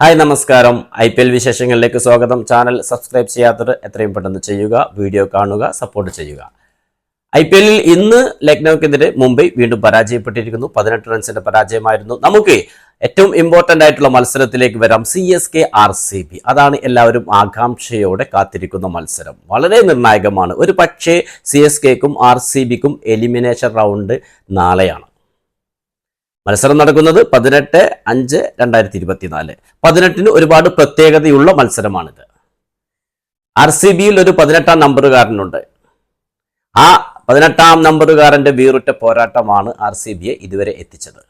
Hi നമസ്കാരം. I P L വിശേഷങ്ങളിലേക്ക് സ്വാഗതം. ചാനൽ സബ്സ്ക്രൈബ് ചെയ്യാത്തവർ എത്രയും പെട്ടെന്ന് ചെയ്യുക വീഡിയോ കാണുക സപ്പോർട്ട് ചെയ്യുക. ഐ പി എല്ലിൽ ഇന്ന് ലക്നൌക്കെതിരെ മുംബൈ വീണ്ടും പരാജയപ്പെട്ടിരിക്കുന്നു. പതിനെട്ട് റൺസിന്റെ പരാജയമായിരുന്നു. നമുക്ക് ഏറ്റവും ഇമ്പോർട്ടന്റ് ആയിട്ടുള്ള മത്സരത്തിലേക്ക് വരാം. C S K R C B. അതാണ് എല്ലാവരും ആകാംക്ഷയോടെ കാത്തിരിക്കുന്ന മത്സരം. വളരെ നിർണായകമാണ്. ഒരു പക്ഷേ സി എസ് കെക്കും ആർ സി ബിക്കും എലിമിനേഷൻ റൗണ്ട് നാളെയാണ്. മത്സരം നടക്കുന്നത് പതിനെട്ട് അഞ്ച് രണ്ടായിരത്തി ഇരുപത്തിനാല് പതിനെട്ടിന് ഒരുപാട് പ്രത്യേകതയുള്ള മത്സരമാണിത്. ആർ സി ബിയിൽ ഒരു പതിനെട്ടാം നമ്പറുകാരനുണ്ട്. ആ പതിനെട്ടാം നമ്പറുകാരന്റെ വീറുറ്റ പോരാട്ടമാണ് ആർ സി ബിയെ ഇതുവരെ എത്തിച്ചത്.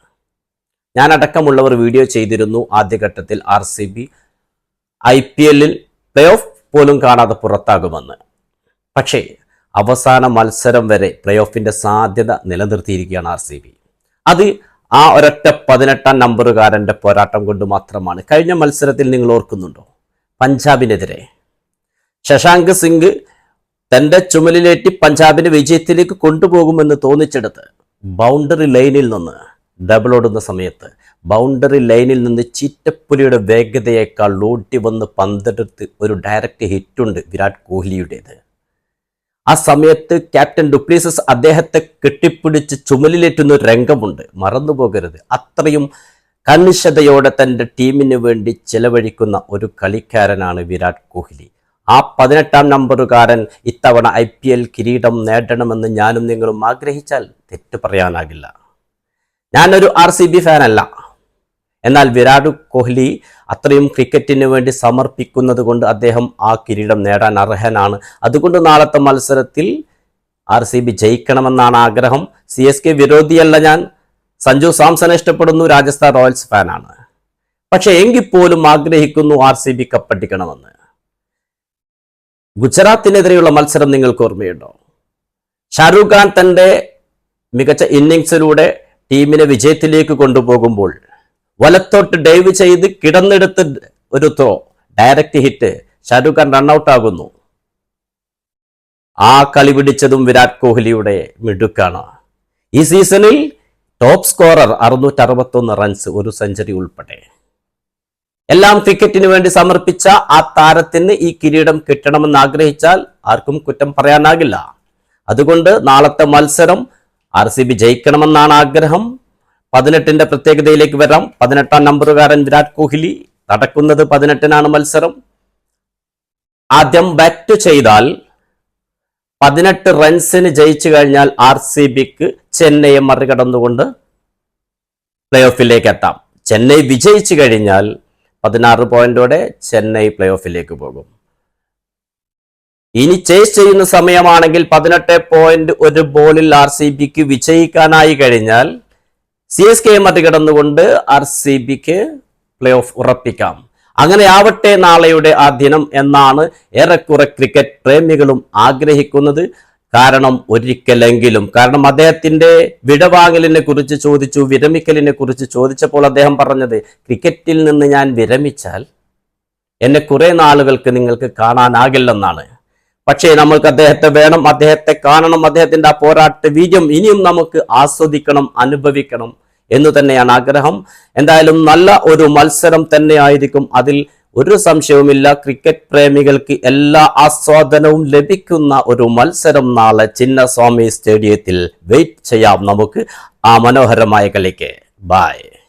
ഞാനടക്കമുള്ളവർ വീഡിയോ ചെയ്തിരുന്നു. ആദ്യഘട്ടത്തിൽ R C B I P എല്ലിൽ പ്ലേ ഓഫ് പോലും കാണാതെ പുറത്താകുമെന്ന്. പക്ഷേ അവസാന മത്സരം വരെ പ്ലേ ഓഫിന്റെ സാധ്യത നിലനിർത്തിയിരിക്കുകയാണ് ആർ സി ബി. അത് ആ ഒരൊറ്റ പതിനെട്ടാം നമ്പറുകാരന്റെ പോരാട്ടം കൊണ്ട് മാത്രമാണ് കഴിഞ്ഞ മത്സരത്തിൽ നിങ്ങൾ ഓർക്കുന്നുണ്ടോ? പഞ്ചാബിനെതിരെ. ശശാങ്ക് സിംഗ് തന്റെ ചുമലിലേറ്റി പഞ്ചാബിനെ വിജയത്തിലേക്ക് കൊണ്ടുപോകുമെന്ന് തോന്നിച്ചെടുത്ത് ബൗണ്ടറി ലൈനിൽ നിന്ന് ഡബിൾ ഓടുന്ന സമയത്ത് ബൗണ്ടറി ലൈനിൽ നിന്ന് ചീറ്റപ്പുലിയുടെ വേഗതയേക്കാൾ ലോട്ടി വന്ന് പന്തെടുത്ത് ഒരു ഡയറക്റ്റ് ഹിറ്റുണ്ട് വിരാട് കോഹ്ലിയുടേത്. ആ സമയത്ത് ക്യാപ്റ്റൻ ഡുപ്ലീസസ് അദ്ദേഹത്തെ കെട്ടിപ്പിടിച്ച് ചുമലിലേറ്റുന്ന ഒരു രംഗമുണ്ട്. മറന്നുപോകരുത്. അത്രയും കണിശതയോടെ തന്റെ ടീമിന് വേണ്ടി ചെലവഴിക്കുന്ന ഒരു കളിക്കാരനാണ് വിരാട് കോഹ്ലി. ആ പതിനെട്ടാം നമ്പറുകാരൻ ഇത്തവണ ഐ പി എൽ കിരീടം നേടണമെന്ന് ഞാനും നിങ്ങളും ആഗ്രഹിച്ചാൽ തെറ്റു പറയാനാകില്ല. ഞാനൊരു ആർ സി ബി ഫാനല്ല. എന്നാൽ വിരാട് കോഹ്ലി അത്രയും ക്രിക്കറ്റിന് വേണ്ടി സമർപ്പിക്കുന്നത് കൊണ്ട് അദ്ദേഹം ആ കിരീടം നേടാൻ അർഹനാണ്. അതുകൊണ്ട് നാളത്തെ മത്സരത്തിൽ ആർ സി ബി ജയിക്കണമെന്നാണ് ആഗ്രഹം. സി എസ് കെ വിരോധിയല്ല ഞാൻ. സഞ്ജു സാംസനെ ഇഷ്ടപ്പെടുന്നു രാജസ്ഥാൻ റോയൽസ് ഫാനാണ്. പക്ഷെ എങ്കിൽ പോലും ആഗ്രഹിക്കുന്നു ആർ സി ബി കപ്പടിക്കണമെന്ന് ഗുജറാത്തിനെതിരെയുള്ള മത്സരം നിങ്ങൾക്ക് ഓർമ്മയുണ്ടോ? ഷാരൂഖ് ഖാൻ തന്റെ മികച്ച ഇന്നിങ്സിലൂടെ ടീമിനെ വിജയത്തിലേക്ക് കൊണ്ടുപോകുമ്പോൾ വലത്തോട്ട് ഡൈവ് ചെയ്ത് കിടന്നെടുത്ത് ഒരു throw direct hit Shahrukh Khan run out ആകുന്നു. ആ കളി പിടിച്ചതും വിരാട് കോഹ്ലിയുടെ മിടുക്കാണ്. ഈ സീസണിൽ ടോപ്പ് സ്കോറർ അറുന്നൂറ്റി അറുപത്തൊന്ന് റൺസ് ഒരു സെഞ്ചുറി ഉൾപ്പെടെ. എല്ലാം ക്രിക്കറ്റിന് വേണ്ടി സമർപ്പിച്ച ആ താരത്തിന് ഈ കിരീടം കിട്ടണമെന്ന് ആഗ്രഹിച്ചാൽ ആർക്കും കുറ്റം പറയാനാകില്ല. അതുകൊണ്ട് നാളത്തെ മത്സരം ആർ സി ബി ജയിക്കണമെന്നാണ് ആഗ്രഹം. പതിനെട്ടിന്റെ പ്രത്യേകതയിലേക്ക് വരാം. പതിനെട്ടാം നമ്പറുകാരൻ വിരാട് കോഹ്ലി നടക്കുന്നത് പതിനെട്ടിനാണ് മത്സരം. ആദ്യം ബാറ്റ് ചെയ്താൽ പതിനെട്ട് റൺസിന് ജയിച്ചു കഴിഞ്ഞാൽ ആർ സി ബിക്ക് ചെന്നൈയെ മറികടന്നുകൊണ്ട് പ്ലേ ഓഫിലേക്ക് എത്താം. ചെന്നൈ വിജയിച്ചു കഴിഞ്ഞാൽ പതിനാറ് പോയിന്റോടെ ചെന്നൈ പ്ലേ ഓഫിലേക്ക് പോകും. ഇനി ചേസ് ചെയ്യുന്ന സമയമാണെങ്കിൽ പതിനെട്ട് പോയിന്റ് ഒരു ബോളിൽ ആർ സി ബിക്ക് വിജയിക്കാനായി കഴിഞ്ഞാൽ സി എസ് കെ മറികടന്നുകൊണ്ട് ആർ സി ബിക്ക് പ്ലേ ഓഫ് ഉറപ്പിക്കാം. അങ്ങനെ ആവട്ടെ നാളെയുടെ ആ ദിനം എന്നാണ് ഏറെക്കുറെ ക്രിക്കറ്റ് പ്രേമികളും ആഗ്രഹിക്കുന്നത്. കാരണം ഒരിക്കലെങ്കിലും കാരണം അദ്ദേഹത്തിന്റെ വിടവാങ്ങലിനെ കുറിച്ച് ചോദിച്ചു വിരമിക്കലിനെ കുറിച്ച് ചോദിച്ചപ്പോൾ അദ്ദേഹം പറഞ്ഞത് ക്രിക്കറ്റിൽ നിന്ന് ഞാൻ വിരമിച്ചാൽ എന്നെ കുറെ നാളുകൾക്ക് നിങ്ങൾക്ക് കാണാനാകില്ലെന്നാണ്. പക്ഷേ നമ്മൾക്ക് അദ്ദേഹത്തെ വേണം അദ്ദേഹത്തെ കാണണം അദ്ദേഹത്തിന്റെ ആ പോരാട്ട വീര്യം ഇനിയും നമുക്ക് ആസ്വദിക്കണം അനുഭവിക്കണം എന്ന് തന്നെയാണ് ആഗ്രഹം. എന്തായാലും നല്ല ഒരു മത്സരം തന്നെയായിരിക്കും. അതിൽ ഒരു സംശയവുമില്ല. ക്രിക്കറ്റ് പ്രേമികൾക്ക് എല്ലാ ആസ്വാദനവും ലഭിക്കുന്ന ഒരു മത്സരം നാളെ ചിന്നസ്വാമി സ്റ്റേഡിയത്തിൽ വെയിറ്റ് ചെയ്യാം നമുക്ക് ആ മനോഹരമായ കളിക്ക്. ബായ്